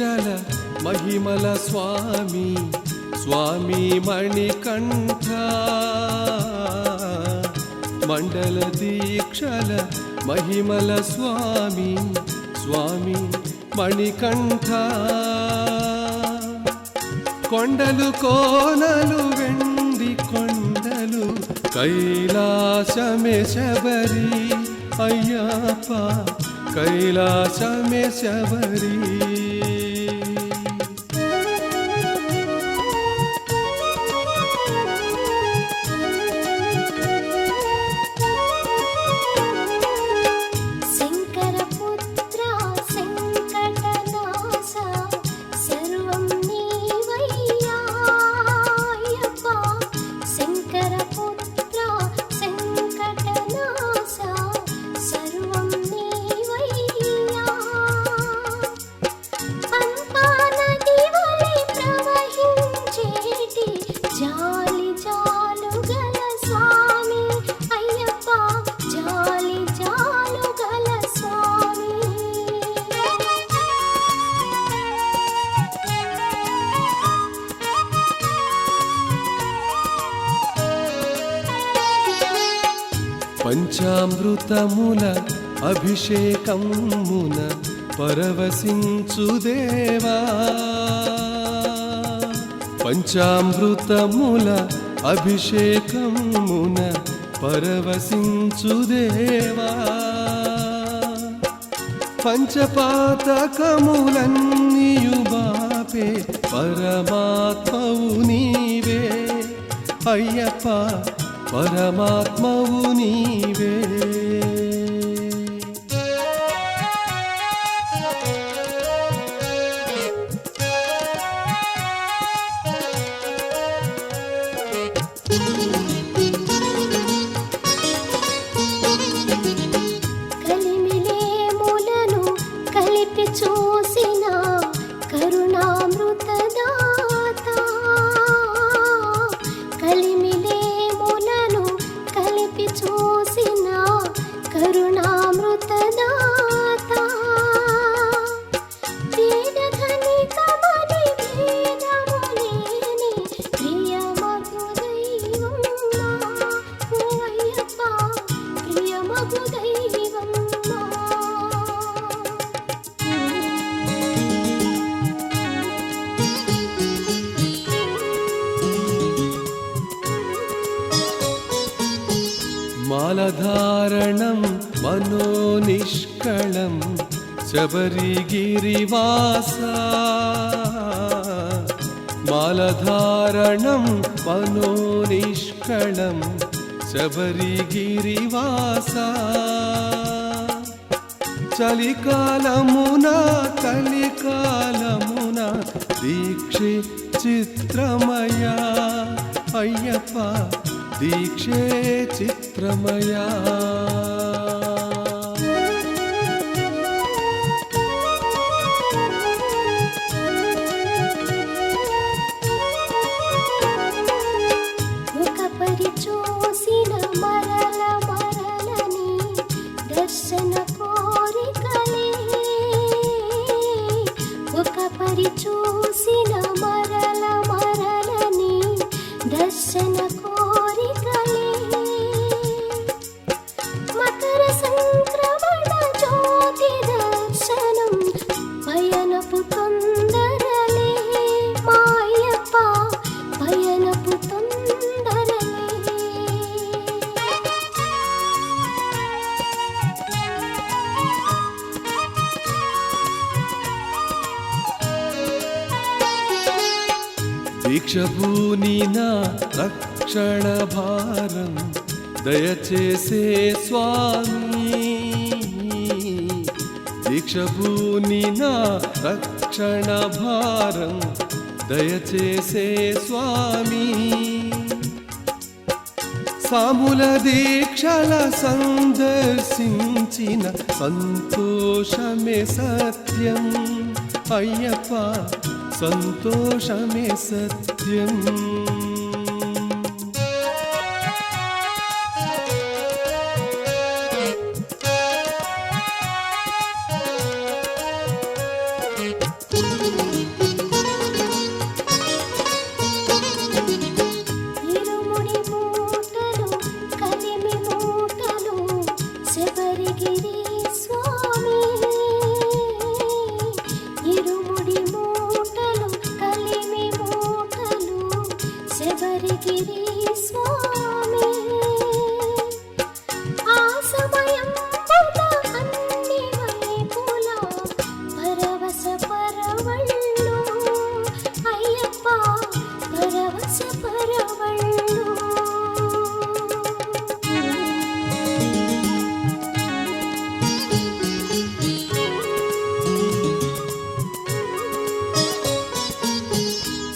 మండల మహిమల స్వామి స్వామి మణికంఠ. మండల దీక్షల మహిమల స్వామి స్వామి మణికంఠ. కొండలు కోనలు వెండి కొండలు కైలాసమే శబరి. అయ్యప్ప కైలాసమే శబరీ. పంచామృతముల అభిషేకమున పరవశించు దేవా. పంచామృతముల అభిషేకమున పరవశించు దేవా. పంచపాతకములన్నీయు బాపే పరమాత్మవు నీవే. అయ్యప్ప పరమాత్మవు నీవే. శబరిగిరివాస మాలధారణం మనోనిష్కళం శబరిగిరివాస చలికాలమున కలికాలమున దీక్షే చిత్రమయ. అయ్యప్ప దీక్షే చిత్రమయా. దీక్షభూని రక్షణ భారం దయచేసే స్వామి. దీక్షభూని రక్షణ భారం దయచేసే స్వామి. సాముల దీక్షల సందర్శించిన సంతోషమే సత్యం. అయ్యప్ప సంతోషమే సత్యం.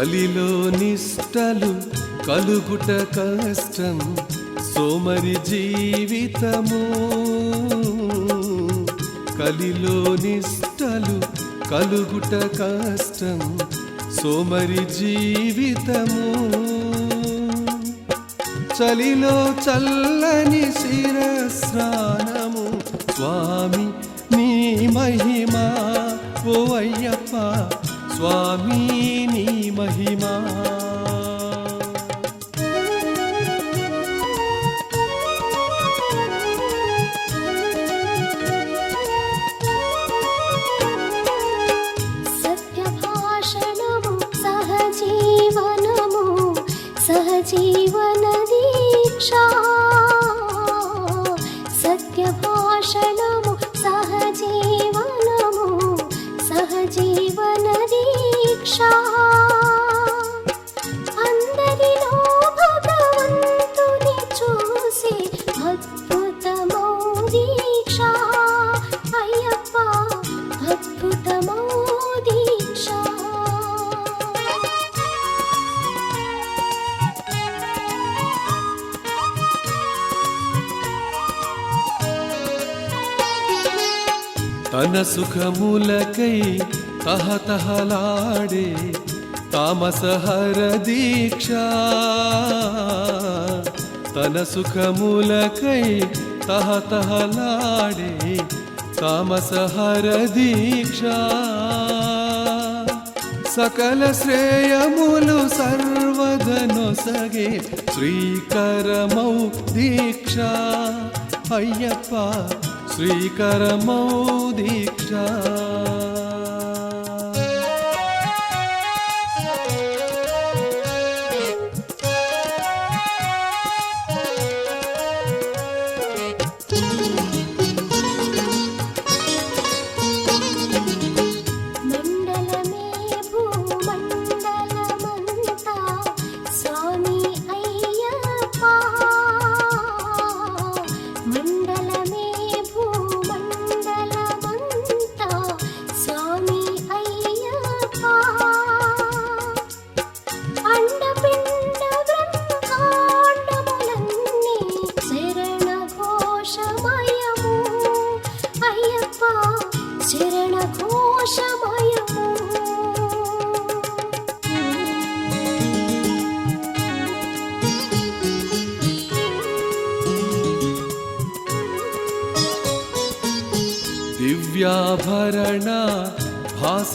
కలిలో నిష్టలు కలుగుట కష్టం సోమరి జీవితము. కలిలో నిష్టలు కలుగుట కష్టం సోమరి జీవితము. చలిలో చల్లని శిరస్నానము స్వామి నీ మహిమ ఓ అయ్యప్ప స్వామి మహిమా. సత్యభాషణము సహజీవనము సహజీవన సుఖములకై తహతహలాడే తామసహర దీక్ష తన సుఖములకై తహతహలాడే తామసహర దీక్ష సకల శ్రేయములు సర్వదనొసగే శ్రీకరమౌ దీక్ష. అయ్యప్ప శ్రీకరమౌ దీక్ష.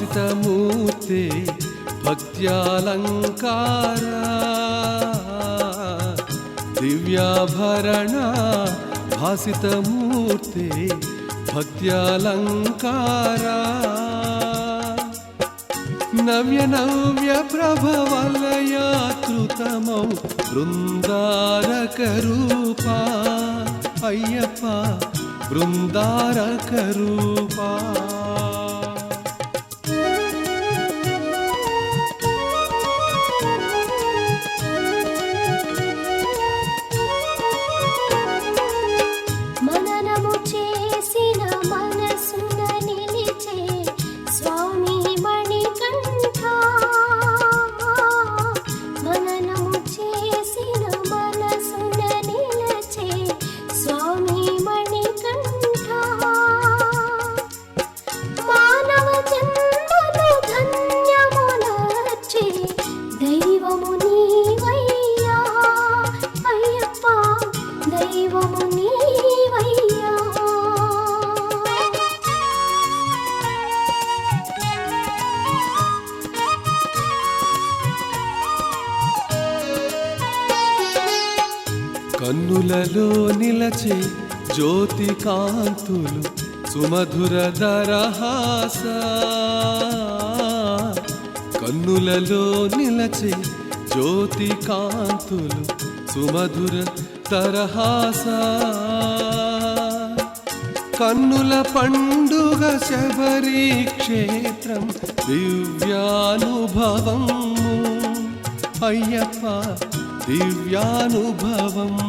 భాసితమూర్తి భక్త్యాలంకార దివ్యాభరణ భాసితమూర్తి భక్త్యాలంకార. నవ్య నవ్య ప్రభవలయాతృతమౌ బృందారక రూపా అయ్యప్ప బృందారక రూపా కాంతులు సుమధుర దరహాస కన్నులలో నిలచే జ్యోతి కాంతులు సుమధుర తరహాస. కన్నుల పండుగ శబరి క్షేత్రం దివ్యానుభవము. అయ్యప్ప దివ్యానుభవము.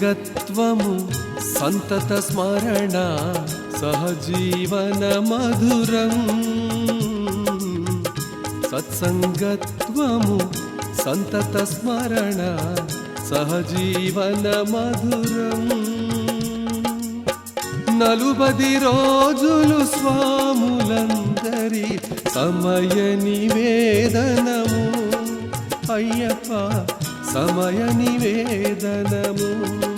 సత్సంగత్వము సంతత స్మరణ సహజీవన మధురం. సత్సంగత్వము సంతత స్మరణ సహజీవన మధురం. నలుబది రోజులు స్వాములందరి సమయ నివేదనము. అయ్యప్ప సమయ నివేదనము.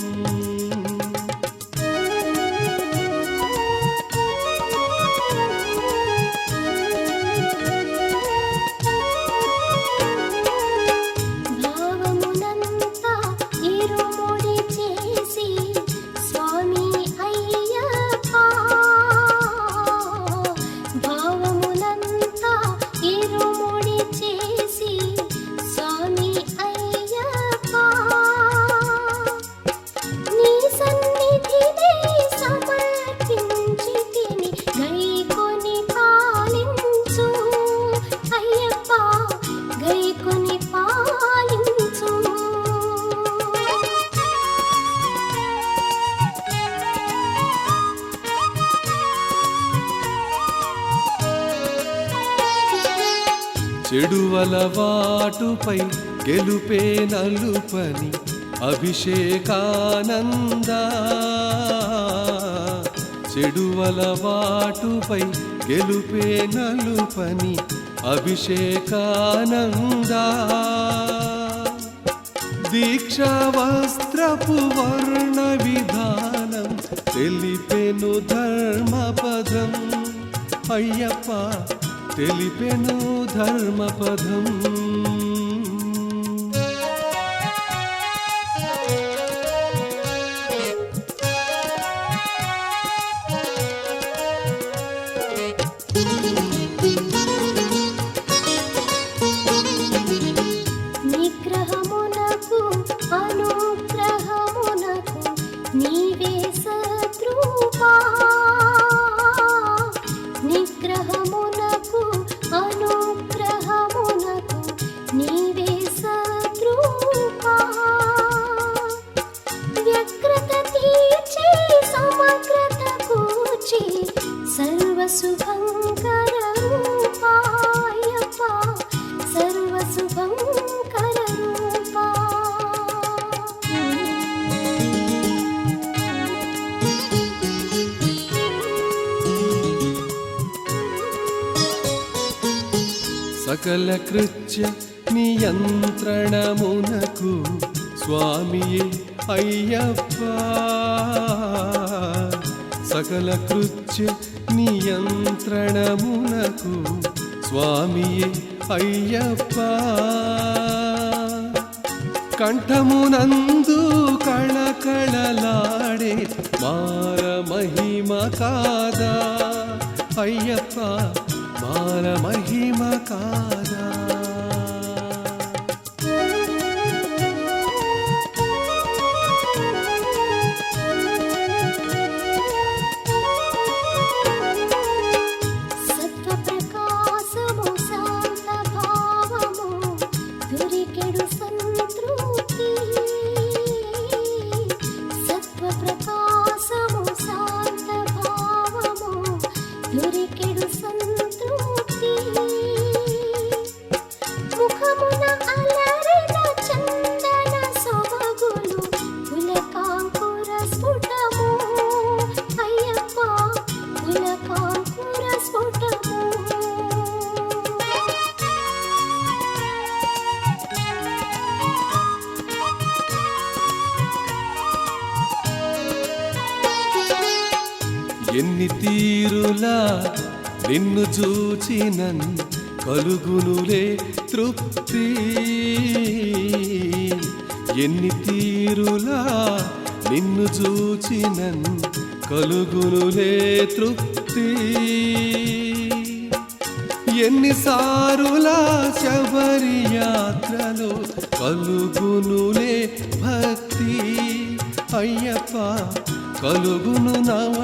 వాటుపై గెలుపే నలుపని అభిషేకానంద. చెడువలవాటుపై గెలుపే నలుపని అభిషేకానంద. దీక్షా వస్త్రపు వర్ణ విధానం తెలిపెను ధర్మపదం. అయ్యప్ప తెలిపెను ధర్మపదం. సకల కృత్య నియంత్రణమునకు స్వామియే అయ్యప్ప. సకల కృత్య నియంత్రణమునకు స్వామియే అయ్యప్ప. కంఠమునందు కళకళలాడే మార మహిమ కాదా అయ్యప్ప. బాల మహిమ కాదా? నిన్ను చూచినన్ కలుగునులే తృప్తి. ఎన్ని తీరులా నిన్ను చూచినన్ కలుగునులే తృప్తి. ఎన్నిసారులా శబరి యాత్రలో కలుగునులే భక్తి. అయ్యప్ప కలుగును నవ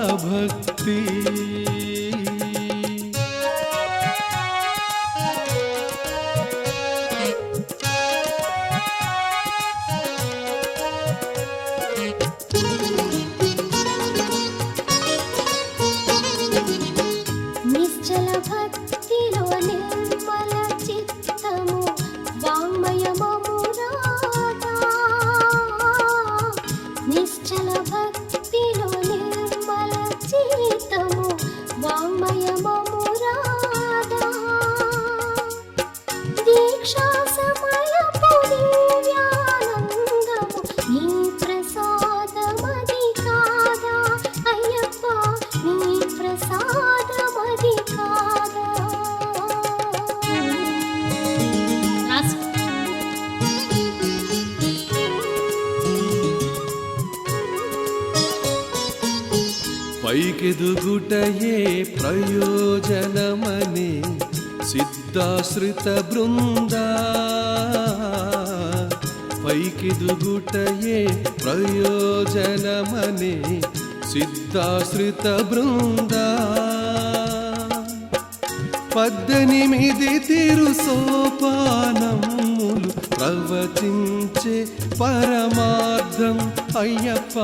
పైకెదుగుటయే ప్రయోజనమని సిద్ధాశ్రిత బృంద. పైకెదుగుటయే ప్రయోజనమని సిద్ధాశ్రిత బృంద. పద్దెనిమిది తిరు సోపానములు ప్రవచించే పరమార్థం అయ్యప్ప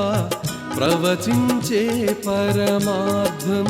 ప్రవచించే పరమార్థం.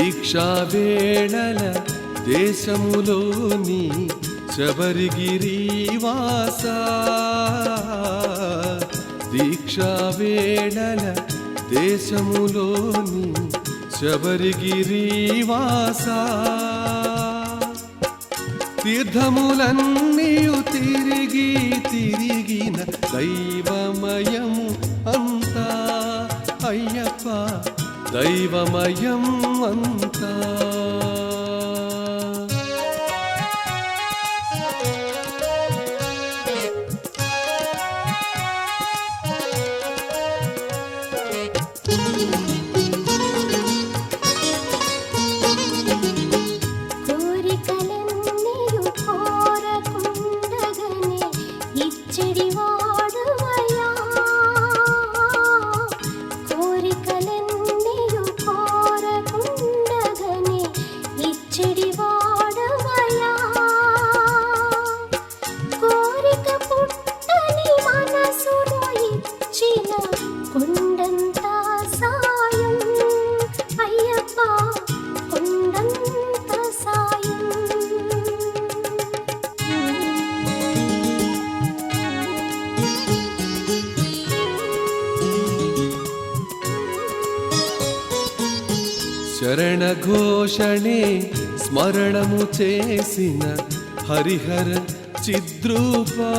దీక్షా వేళల దేశములోని శబరిగిరి వాస. దీక్షా వేళల దేశములోని శబరిగిరి వాస. తీర్థములన్నీయు తిరిగి తిరిగిన దైవమయం దైవమయం అంతా. శరణ ఘోషణే స్మరణము చేసిన హరిహర చిద్రూపా.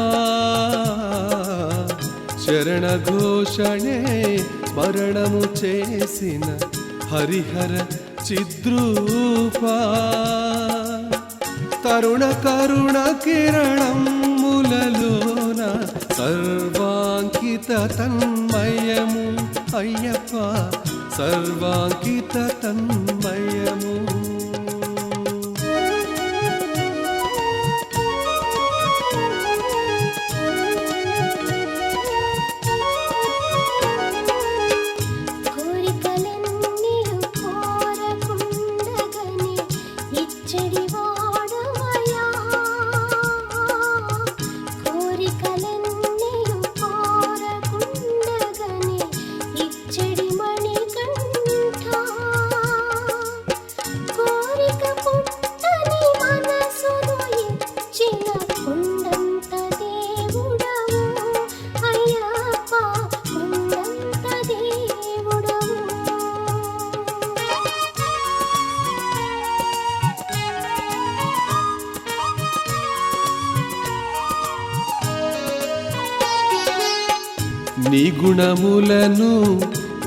శరణ ఘోషణే స్మరణము చేసిన హరిహర చిద్రూపా. తరుణ కరుణ కిరణం ములలోన సర్వాంకిత తన్మయము అయ్యప్ప. సర్వాంకిత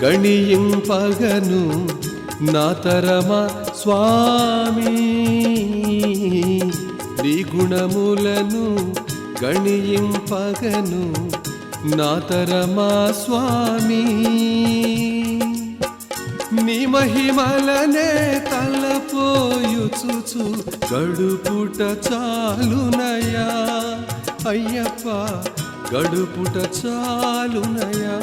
గణియింపగను నా తరమ స్వామి. నీ గుణములను గణియింపగను నా తరమా స్వామి. నీ మహిమలనే తలపోయుచుచు గడుపుట చాలునయా. అయ్యప్ప గడుపుట చాలునయా.